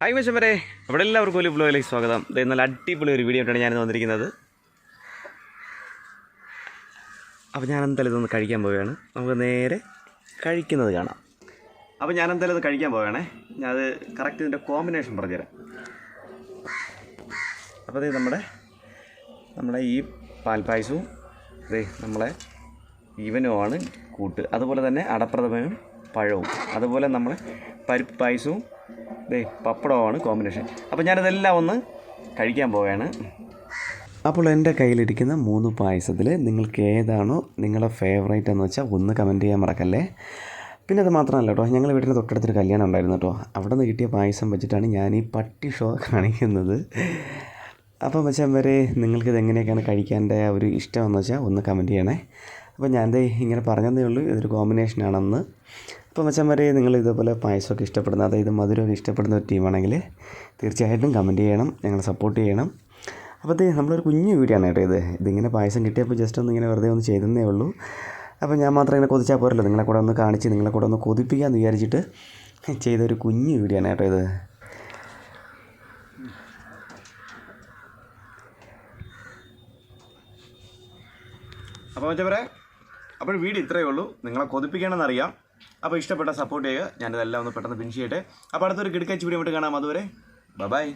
Hi മച്ചം വരെ അവിടെ എല്ലാവർക്കും ഒരു ബ്ലോയിലേക്ക് സ്വാഗതം. നല്ല അടിപൊളി ഒരു വീഡിയോ ആയിട്ടാണ് ഞാനിന്ന് വന്നിരിക്കുന്നത്. അപ്പോൾ ഞാൻ എന്തായാലും ഇതൊന്ന് കഴിക്കാൻ പോവുകയാണ്. നമുക്ക് നേരെ കഴിക്കുന്നത് കാണാം. അപ്പോൾ ഞാൻ എന്തായാലും ഇത് കഴിക്കാൻ പോവുകയാണേ. ഞാൻ അത് കറക്റ്റ് ഇതിന്റെ കോമ്പിനേഷൻ പറഞ്ഞുതരാം. അപ്പോൾ ഇത് നമ്മുടെ നമ്മുടെ ഈ പാൽപ്പായസവും ദേ നമ്മളെ ഈവനുമാണ് കൂട്ട്. അതുപോലെ തന്നെ അടപ്രഥമയും പഴവും. അതുപോലെ നമ്മൾ പരിപ്പ് പായസവും ദേ പപ്പടമാണ് കോമ്പിനേഷൻ അപ്പോൾ ഞാനിതെല്ലാം ഒന്ന് കഴിക്കാൻ പോവുകയാണ് അപ്പോൾ എന്റെ കയ്യിലിരിക്കുന്ന മൂന്ന് പായസത്തിൽ നിങ്ങൾക്ക് ഏതാണോ നിങ്ങളുടെ ഫേവറേറ്റ് എന്ന് വെച്ചാൽ ഒന്ന് കമന്റ് ചെയ്യാൻ മറക്കല്ലേ? പിന്നെ അത് മാത്രമല്ല കേട്ടോ ഞങ്ങൾ വീട്ടിന്റെ തൊട്ടടുത്തൊരു കല്യാണം ഉണ്ടായിരുന്നു കേട്ടോ അവിടെ നിന്ന് കിട്ടിയ പായസം വെച്ചിട്ടാണ് ഞാൻ ഈ പട്ടി ഷോ കാണിക്കുന്നത്. അപ്പോൾ വെച്ചാൽ വരെ നിങ്ങൾക്കിത് എങ്ങനെയൊക്കെയാണ് കഴിക്കാന്റെ ഒരു ഇഷ്ടമെന്ന് വെച്ചാൽ ഒന്ന് കമന്റ് ചെയ്യണേ. അപ്പോൾ ഞാൻ ഇങ്ങനെ പറഞ്ഞതേ ഉള്ളൂ ഇതൊരു കോമ്പിനേഷനാണെന്ന് അപ്പോൾ വെച്ചാൽ വരെ നിങ്ങൾ ഇതേപോലെ പായസമൊക്കെ ഇഷ്ടപ്പെടുന്ന അതായത് മധുരമൊക്കെ ഇഷ്ടപ്പെടുന്ന ഒരു ടീമാണെങ്കിൽ തീർച്ചയായിട്ടും കമന്റ് ചെയ്യണം ഞങ്ങളെ സപ്പോർട്ട് ചെയ്യണം. അപ്പോൾ ഇത് നമ്മളൊരു കുഞ്ഞു വീഡിയോ ആണ് കേട്ടോ ഇത്. ഇതിങ്ങനെ പായസം കിട്ടിയപ്പോൾ ജസ്റ്റ് ഒന്ന് ഇങ്ങനെ വെറുതെ ഒന്ന് ചെയ്തതേ ഉള്ളൂ. അപ്പോൾ ഞാൻ മാത്രം ഇങ്ങനെ കൊതിച്ചാൽ പോരല്ലോ. നിങ്ങളെ കൂടെ ഒന്ന് കാണിച്ച് നിങ്ങളെ കൂടെ ഒന്ന് കൊതിപ്പിക്കാമെന്ന് വിചാരിച്ചിട്ട് ചെയ്തൊരു കുഞ്ഞു വീഡിയോ ആണ് കേട്ടോ ഇത്. അപ്പോൾ മറ്റവരെ അപ്പോൾ വീഡിയോ ഇത്രയേ ഉള്ളൂ. നിങ്ങളെ കൊതിപ്പിക്കണമെന്ന് അറിയാം അപ്പോൾ ഇഷ്ടപ്പെട്ട സപ്പോർട്ട് ചെയ്യുക. ഞാനിതെല്ലാം ഒന്ന് പെട്ടെന്ന് ഫിനിഷ് ചെയ്യട്ടെ. അപ്പോൾ അടുത്തൊരു കിടക്കച്ച് വീഡിയോ ആയിട്ട് കാണാം. അതുവരെ ബൈ